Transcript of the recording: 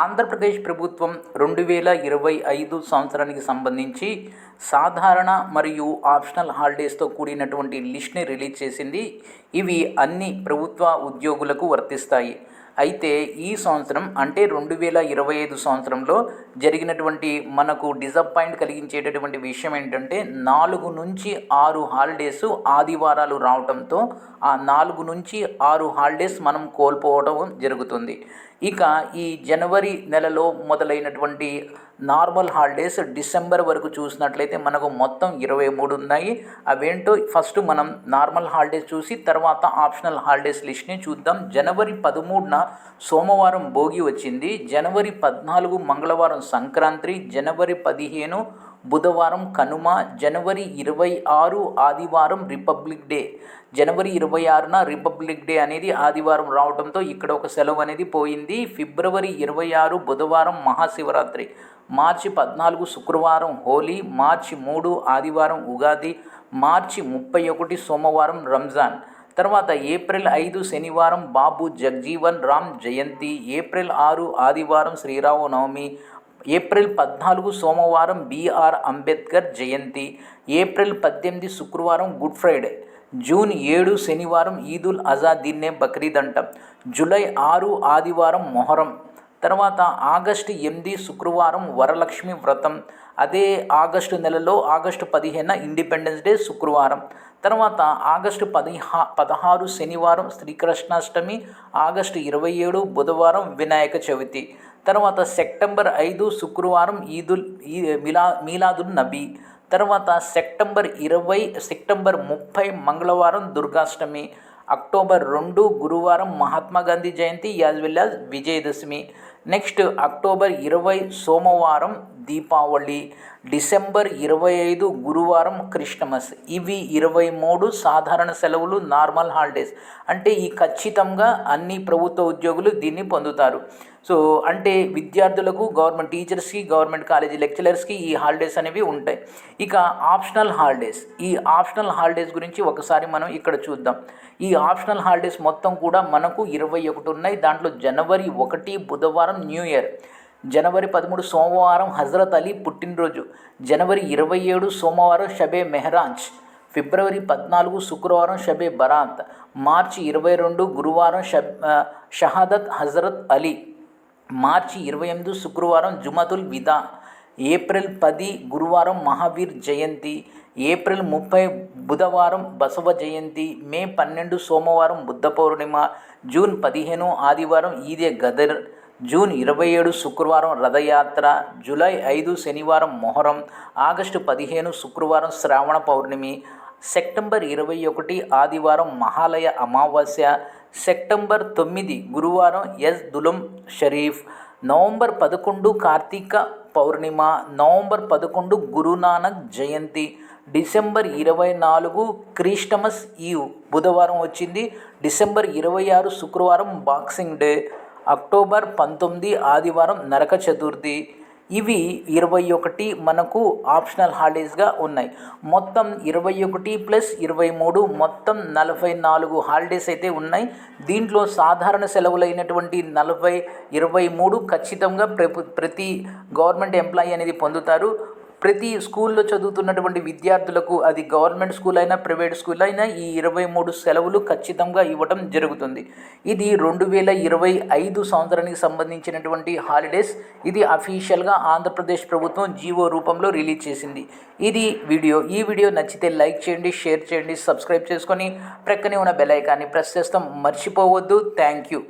ఆంధ్రప్రదేశ్ ప్రభుత్వం రెండు వేల ఇరవై ఐదు సంవత్సరానికి సంబంధించి సాధారణ మరియు ఆప్షనల్ హాలిడేస్తో కూడినటువంటి లిస్ట్ని రిలీజ్ చేసింది. ఇవి అన్ని ప్రభుత్వ ఉద్యోగులకు వర్తిస్తాయి. అయితే ఈ సంవత్సరం అంటే రెండు వేల ఇరవై ఐదు సంవత్సరంలో జరిగినటువంటి మనకు డిసప్పాయింట్ కలిగించేటటువంటి విషయం ఏంటంటే నాలుగు నుంచి ఆరు హాలిడేస్ ఆదివారాలు రావడంతో ఆ నాలుగు నుంచి ఆరు హాలిడేస్ మనం కోల్పోవడం జరుగుతుంది. ఇక ఈ జనవరి నెలలో మొదలైనటువంటి నార్మల్ హాలిడేస్ డిసెంబర్ వరకు చూసినట్లయితే మనకు మొత్తం ఇరవై మూడు ఉన్నాయి. అవేంటో ఫస్ట్ మనం నార్మల్ హాలిడేస్ చూసి తర్వాత ఆప్షనల్ హాలిడేస్ లిస్ట్ని చూద్దాం. జనవరి పదమూడున సోమవారం భోగి వచ్చింది. జనవరి పద్నాలుగు మంగళవారం సంక్రాంతి. జనవరి పదిహేను బుధవారం కనుమ జనవరి ఇరవై ఆరు ఆదివారం రిపబ్లిక్ డే. జనవరి ఇరవై ఆరున రిపబ్లిక్ డే అనేది ఆదివారం రావడంతో ఇక్కడ ఒక సెలవు అనేది పోయింది. ఫిబ్రవరి ఇరవై ఆరు బుధవారం మహాశివరాత్రి. మార్చి పద్నాలుగు శుక్రవారం హోలీ. మార్చి మూడు ఆదివారం ఉగాది. మార్చి ముప్పై ఒకటి సోమవారం రంజాన్. తర్వాత ఏప్రిల్ ఐదు శనివారం బాబు జగ్జీవన్ రామ్ జయంతి. ఏప్రిల్ ఆరు ఆదివారం శ్రీరామనవమి. ఏప్రిల్ పద్నాలుగు సోమవారం బీఆర్ అంబేద్కర్ జయంతి ఏప్రిల్ పద్దెనిమిది శుక్రవారం గుడ్ ఫ్రైడే జూన్ ఏడు శనివారం ఈదుల్ అజా దీన్నే బక్రీద్ అంటాం జూలై ఆరు ఆదివారం మొహరం. తర్వాత ఆగస్టు ఎనిమిది శుక్రవారం వరలక్ష్మి వ్రతం. అదే ఆగస్టు నెలలో ఆగస్టు పదిహేన ఇండిపెండెన్స్ డే శుక్రవారం. తర్వాత ఆగస్టు పదిహా పదహారు శనివారం శ్రీకృష్ణాష్టమి ఆగస్టు ఇరవై ఏడు బుధవారం వినాయక చవితి. తర్వాత సెప్టెంబర్ ఐదు శుక్రవారం ఈదుల్ ఈ మిలా మీలాదుల్ నబీ. తర్వాత సెప్టెంబర్ ఇరవై సెప్టెంబర్ ముప్పై మంగళవారం దుర్గాష్టమి. అక్టోబర్ రెండు గురువారం Mahatma Gandhi Jayanti as well as Vijayadashami. Next October ఇరవై సోమవారం దీపావళి డిసెంబర్ ఇరవై ఐదు గురువారం క్రిస్టమస్ ఇవి ఇరవై మూడు సాధారణ సెలవులు నార్మల్ హాలిడేస్. అంటే ఈ ఖచ్చితంగా అన్ని ప్రభుత్వ ఉద్యోగులు దీన్ని పొందుతారు. సో అంటే విద్యార్థులకు గవర్నమెంట్ టీచర్స్కి గవర్నమెంట్ కాలేజీ లెక్చరర్స్కి ఈ హాలిడేస్ అనేవి ఉంటాయి. ఇక ఆప్షనల్ హాలిడేస్. ఈ ఆప్షనల్ హాలిడేస్ గురించి ఒకసారి మనం ఇక్కడ చూద్దాం. ఈ ఆప్షనల్ హాలిడేస్ మొత్తం కూడా మనకు ఇరవై ఒకటి ఉన్నాయి. దాంట్లో జనవరి ఒకటి బుధవారం న్యూ ఇయర్. జనవరి పదమూడు సోమవారం హజరత్ అలీ పుట్టినరోజు. జనవరి ఇరవై ఏడు సోమవారం షబే మెహరాంజ్. ఫిబ్రవరి పద్నాలుగు శుక్రవారం షబే బరాత్. మార్చి ఇరవై రెండు గురువారం షబ్ షహాదత్ హజరత్ అలీ. మార్చి ఇరవై ఎనిమిది శుక్రవారం జుమతుల్ విదా. ఏప్రిల్ పది గురువారం మహావీర్ జయంతి. ఏప్రిల్ ముప్పై బుధవారం బసవ జయంతి. మే పన్నెండు సోమవారం బుద్ధ పౌర్ణిమ. జూన్ పదిహేను ఆదివారం ఈదే గదర్. జూన్ ఇరవై ఏడు శుక్రవారం రథయాత్ర జూలై ఐదు శనివారం మొహరం ఆగస్టు పదిహేను శుక్రవారం శ్రావణ పౌర్ణమి సెప్టెంబర్ ఇరవై ఒకటి ఆదివారం మహాలయ అమావాస్య సెప్టెంబర్ తొమ్మిది గురువారం ఎస్ దులం షరీఫ్ నవంబర్ పదకొండు కార్తీక పౌర్ణిమ నవంబర్ పదకొండు గురునానక్ జయంతి డిసెంబర్ ఇరవై నాలుగు క్రిస్టమస్ ఈవ్ బుధవారం వచ్చింది డిసెంబర్ ఇరవై ఆరు శుక్రవారం బాక్సింగ్ డే. అక్టోబర్ పంతొమ్మిది ఆదివారం నరక చతుర్థి. ఇవి ఇరవై ఒకటి మనకు ఆప్షనల్ హాలిడేస్గా ఉన్నాయి. మొత్తం ఇరవై ఒకటి ప్లస్ ఇరవై మూడు మొత్తం నలభై నాలుగు హాలిడేస్ అయితే ఉన్నాయి. దీంట్లో సాధారణ సెలవులైనటువంటి నలభై ఇరవై మూడు ఖచ్చితంగా ప్రతి గవర్నమెంట్ ఎంప్లాయీ అనేది పొందుతారు. ప్రతి స్కూల్లో చదువుతున్నటువంటి విద్యార్థులకు అది గవర్నమెంట్ స్కూల్ అయినా ప్రైవేట్ స్కూల్ అయినా ఈ ఇరవై మూడు సెలవులు ఖచ్చితంగా ఇవ్వటం జరుగుతుంది. ఇది రెండు వేల ఇరవై ఐదు సంవత్సరానికి సంబంధించినటువంటి హాలిడేస్. ఇది అఫీషియల్గా ఆంధ్రప్రదేశ్ ప్రభుత్వం జీవో రూపంలో రిలీజ్ చేసింది. ఇది వీడియో. ఈ వీడియో నచ్చితే లైక్ చేయండి షేర్ చేయండి సబ్స్క్రైబ్ చేసుకొని ప్రక్కనే ఉన్న బెల్ ఐకాన్ని ప్రెస్ చేస్తాం. మర్చిపోవద్దు. Thank you.